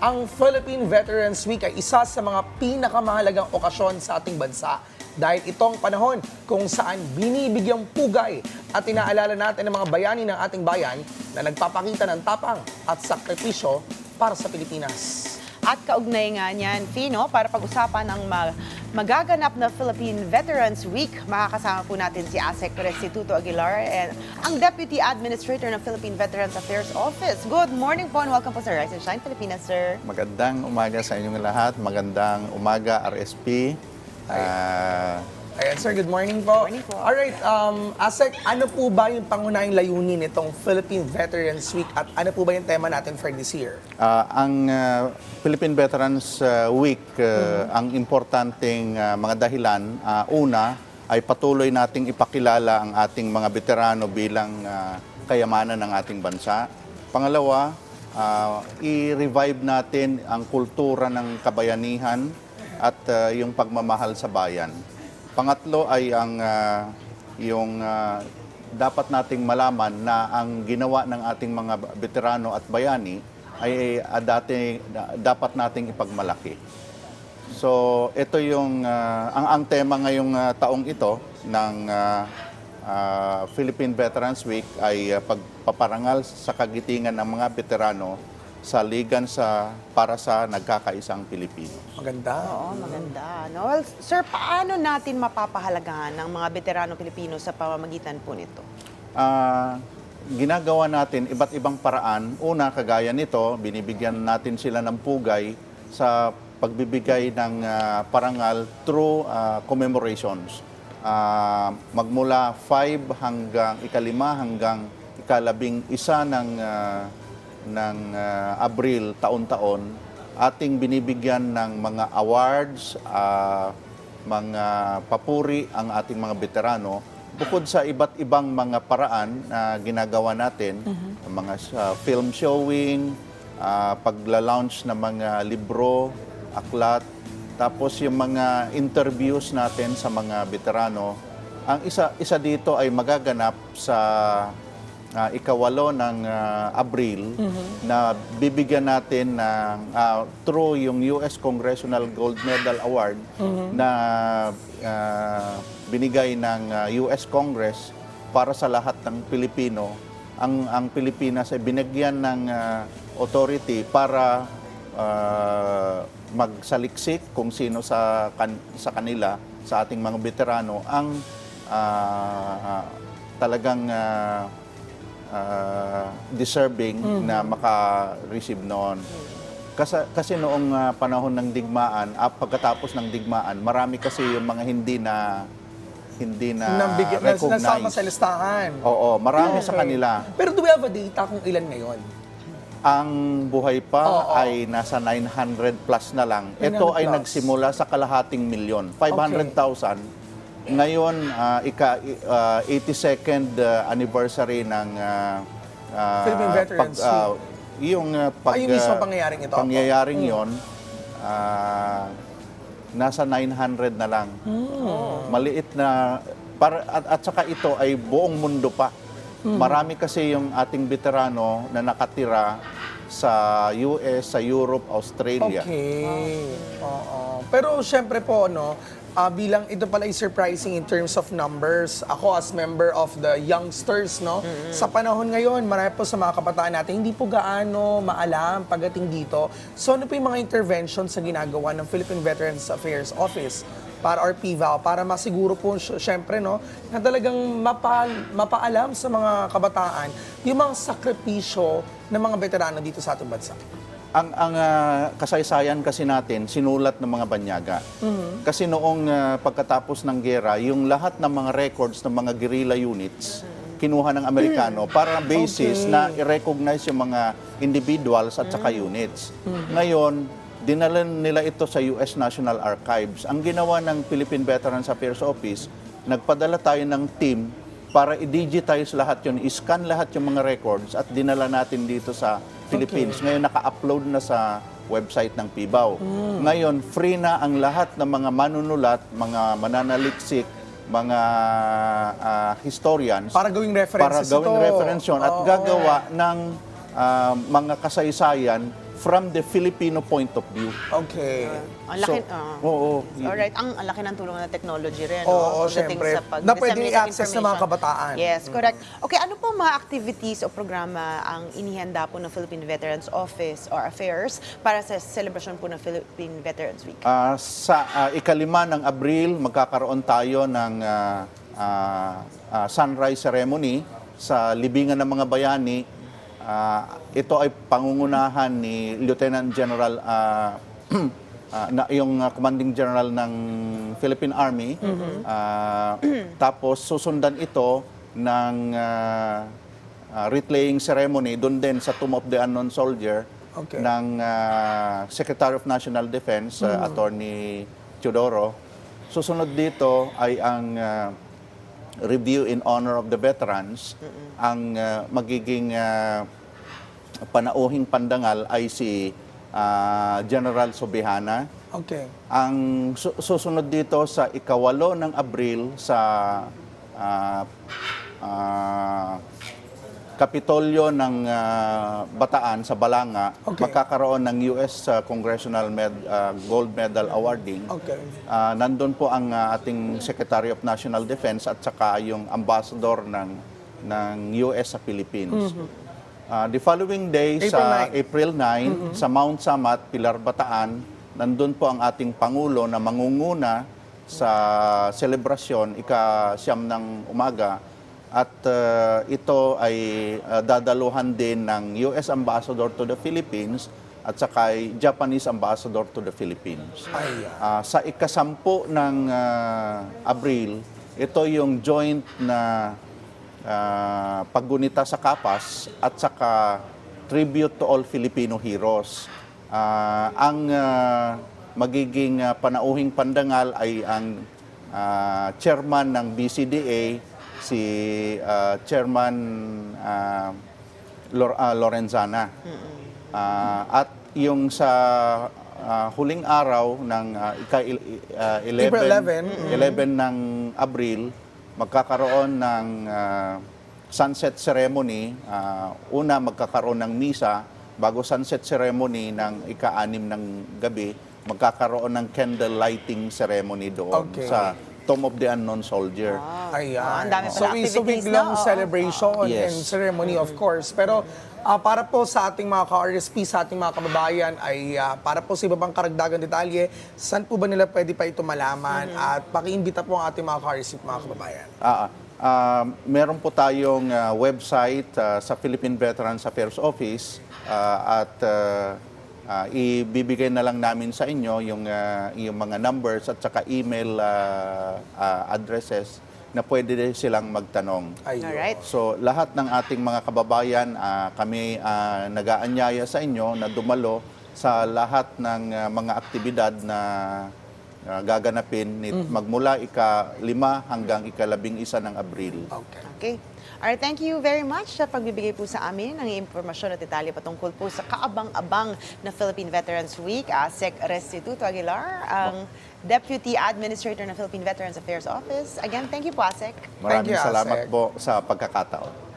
Ang Philippine Veterans Week ay isa sa mga pinakamahalagang okasyon sa ating bansa dahil itong panahon kung saan binibigyang pugay at inaalala natin ang mga bayani ng ating bayan na nagpapakita ng tapang at sakripisyo para sa Pilipinas. At kaugnay nga niyan, Fino, para pag-usapan ang ma- magaganap na Philippine Veterans Week, makakasama po natin si ASEC Restituto Aguilar and ang Deputy Administrator ng Philippine Veterans Affairs Office. Good morning po and welcome po sa Rise and Shine Pilipinas, sir. Magandang umaga sa inyong lahat. Magandang umaga, RSP. Ah, Ayan, sir. Good morning po. Morning po. Alright, um, Asek, ano po ba yung pangunahing layunin nitong Philippine Veterans Week at ano po ba yung tema natin for this year? ah, ang ah, Philippine Veterans ah, Week, ah, ang importanteng ah, mga dahilan, ah, una, ay patuloy nating ipakilala ang ating mga veterano bilang ah, kayamanan ng ating bansa. Pangalawa, ah, i-revive natin ang kultura ng kabayanihan at ah, yung pagmamahal sa bayan. Pangatlo ay ang ah, yung ah, dapat nating malaman na ang ginawa ng ating mga veterano at bayani ay ah, dati, da- dapat nating ipagmalaki. So, ito yung ah, ang ang tema ngayong ah, taong ito ng ah, ah, Philippine Veterans Week ay ah, pagpaparangal sa kagitingan ng mga veterano sa ligan sa para sa nagkakaisang Pilipino. Maganda. Oo, maganda. No? Well, sir, paano natin mapapahalagahan ng mga veterano Pilipino sa pamamagitan po nito? Ah, ginagawa natin iba't ibang paraan. Una, kagaya nito, binibigyan natin sila ng pugay sa pagbibigay ng ah, parangal through ah, commemorations. Ah, magmula 5 hanggang ikalima hanggang ikalabing isa ng ah, ng ah, Abril taon-taon ating binibigyan ng mga awards, ah, mga papuri ang ating mga veterano bukod sa iba't ibang mga paraan na ginagawa natin, mga sa film showing, ah, pagla-launch ng mga libro, aklat, tapos yung mga interviews natin sa mga veterano. Ang isa isa dito ay magaganap sa ah, ikawalo ng ah, Abril na bibigyan natin ng ah, through yung US Congressional Gold Medal Award na ah, binigay ng ah, US Congress para sa lahat ng Pilipino. Ang ang Pilipinas ay binigyan ng ah, authority para ah, magsaliksik kung sino sa kan- sa kanila sa ating mga veterano ang ah, talagang ah, ah, deserving na maka-receive noon. Kasi, kasi noong ah, panahon ng digmaan, ah, pagkatapos ng digmaan, marami kasi yung mga hindi na hindi na nas, recognize. nasama sa listahan. Oo, marami sa Okay. kanila. Pero do we have a data kung ilan ngayon? Ang buhay pa Oo. ay nasa 900 plus na lang. 900 Ito ay plus. nagsimula sa kalahating milyon, 500,000. Ngayon, ah, ika ah, 82nd ah, anniversary ng ah, ah, Philippine Veterans ah, yung ah, pag, Ay, yung mismo ah, pangyayaring ito. Mm. Pangyayaring yon, ah, nasa 900 na lang. Mm. Maliit na para at, at saka ito ay buong mundo pa. Mm. Marami kasi yung ating veterano na nakatira sa US, sa Europe, Australia. Okay. Oo. Pero syempre po, no, ah, bilang ito pala is surprising in terms of numbers. Ako as member of the youngsters, no, sa panahon ngayon, marami po sa mga kabataan natin, hindi po gaano maalam pagdating dito. So ano po yung mga interventions sa ginagawa ng Philippine Veterans Affairs Office para or PVAL para masiguro po sy- syempre no na talagang mapa, mapaalam sa mga kabataan yung mga sakripisyo ng mga veterano dito sa ating bansa. Ang ang ah, kasaysayan kasi natin sinulat ng mga banyaga. Kasi noong ah, pagkatapos ng gera, yung lahat ng mga records ng mga guerrilla units kinuha ng Amerikano para basis Okay. na i-recognize yung mga individuals at saka units. Ngayon, dinala nila ito sa US National Archives. Ang ginawa ng Philippine Veterans Affairs Office, nagpadala tayo ng team para i-digitize lahat yun, i-scan lahat yung mga records at dinala natin dito sa Philippines. Ngayon naka-upload na sa website ng PIBAW. Ngayon free na ang lahat ng mga manunulat, mga mananaliksik, mga ah, historians Para gawing para references gawing ito. reference yun at Oo. gagawa ng ah, mga kasaysayan from the Filipino point of view. Okay. Ang laki, So, ah. oo. Alright, ang, ang laki ng tulong ng technology rin. Oo, no? Pagdating syempre. sa pag- Na pwedeng disseminate i-access ng mga information. kabataan. Yes, correct. Okay, ano po mga activities o programa ang inihanda po ng Philippine Veterans Office or Affairs para sa celebration po ng Philippine Veterans Week? Ah, sa ah, ikalima ng Abril, magkakaroon tayo ng ah, ah, ah, sunrise ceremony sa libingan ng mga bayani. Ah, ito ay pangungunahan ni Lieutenant General ah, ah, na, yung ah, Commanding General ng Philippine Army. Ah, tapos susundan ito ng ah, ah, wreath-laying ceremony doon din sa Tomb of the Unknown Soldier Okay. ng ah, Secretary of National Defense, uh, Attorney Teodoro. Susunod dito ay ang ah, review in honor of the veterans. Ang ah, magiging ah, panauhing pandangal ay si ah, General Sobihana. Okay. Ang su- susunod dito sa ikawalo ng Abril sa ah, ah, Kapitolyo ng ah, Bataan sa Balanga, Okay. magkakaroon ng US ah, Congressional Med- ah, Gold Medal awarding. Okay. Ah, nandun po ang ah, ating Secretary of National Defense at saka yung ambassador ng ng US sa Philippines. Ah, the following day April sa 9. April 9 sa Mount Samat, Pilar Bataan, nandun po ang ating pangulo na mangunguna sa selebrasyon ika siyam ng umaga at ah, ito ay ah, dadaluhan din ng US Ambassador to the Philippines at saka Japanese Ambassador to the Philippines. Ah, sa ikasampu ng ah, Abril, ito yung joint na ah, paggunita sa Kapas at saka tribute to all Filipino heroes. Ah, ang ah, magiging ah, panauhing pandangal ay ang ah, chairman ng BCDA, si ah, Chairman ah, Lor- ah, Lorenzana. Ah, at yung sa ah, huling araw ng ah, ika ah, 11, April 11, 11 ng Abril, magkakaroon ng ah, sunset ceremony. Ah, una, magkakaroon ng misa. Bago sunset ceremony ng ika-anim ng gabi, magkakaroon ng candle lighting ceremony doon Okay. sa Tomb of the Unknown Soldier. Ayan. Ah, ang dami so, so activities biglang na, oo. celebration Yes. and ceremony, of course. Pero ah, para po sa ating mga ka-RSP, sa ating mga kababayan, ay ah, para po sa iba pang karagdagang detalye, saan po ba nila pwede pa ito malaman? At pakiimbita po ang ating mga ka-RSP, mga kababayan. Ah, ah, meron po tayong ah, website ah, sa Philippine Veterans Affairs Office ah, at ah, ah, ibibigay na lang namin sa inyo yung, ah, yung mga numbers at saka email ah, ah, addresses na pwede din silang magtanong. Alright. So lahat ng ating mga kababayan, ah, kami ah, nag-aanyaya sa inyo na dumalo sa lahat ng ah, mga aktibidad na ah, gaganapin ni, magmula ika-lima hanggang ika-labing isa ng Abril. Okay. Okay. Alright, thank you very much sa pagbibigay po sa amin ng impormasyon at detalye patungkol po sa kaabang-abang na Philippine Veterans Week. Asek Restituto Aguilar, ang Deputy Administrator ng Philippine Veterans Affairs Office. Again, thank you po, Asek. Maraming you, salamat Asek. po sa pagkakataon.